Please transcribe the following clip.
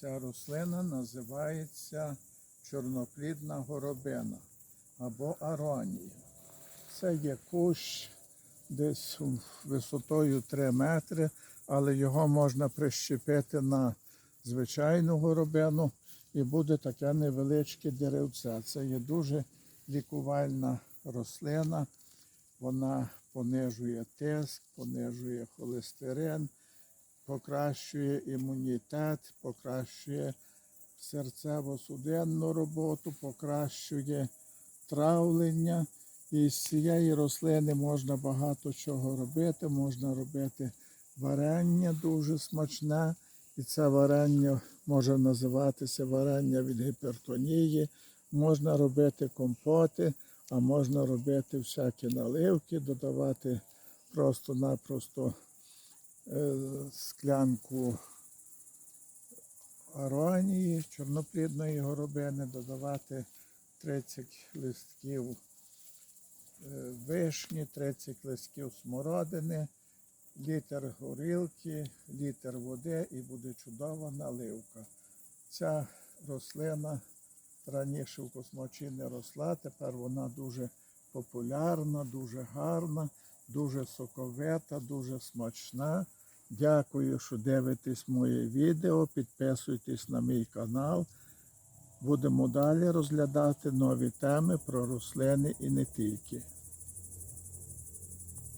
Ця рослина називається чорноплідна горобина або аронія. Це є кущ десь висотою 3 метри, але його можна прищепити на звичайну горобину і буде таке невеличке деревце. Це є дуже лікувальна рослина. Вона понижує тиск, понижує холестерин, покращує імунітет, покращує серцево-судинну роботу, покращує травлення. І з цієї рослини можна багато чого робити. Можна робити варення дуже смачне. І це варення може називатися варення від гіпертонії. Можна робити компоти, а можна робити всякі наливки, додавати просто-напросто склянку аронії, чорноплідної горобини, додавати 30 листків е, вишні, 30 листків смородини, літр горілки, літр води і буде чудова наливка. Ця рослина раніше в космочі не росла, тепер вона дуже популярна, дуже гарна, дуже соковита, дуже смачна. Дякую, що дивитесь моє відео. Підписуйтесь на мій канал. Будемо далі розглядати нові теми про рослини і не тільки.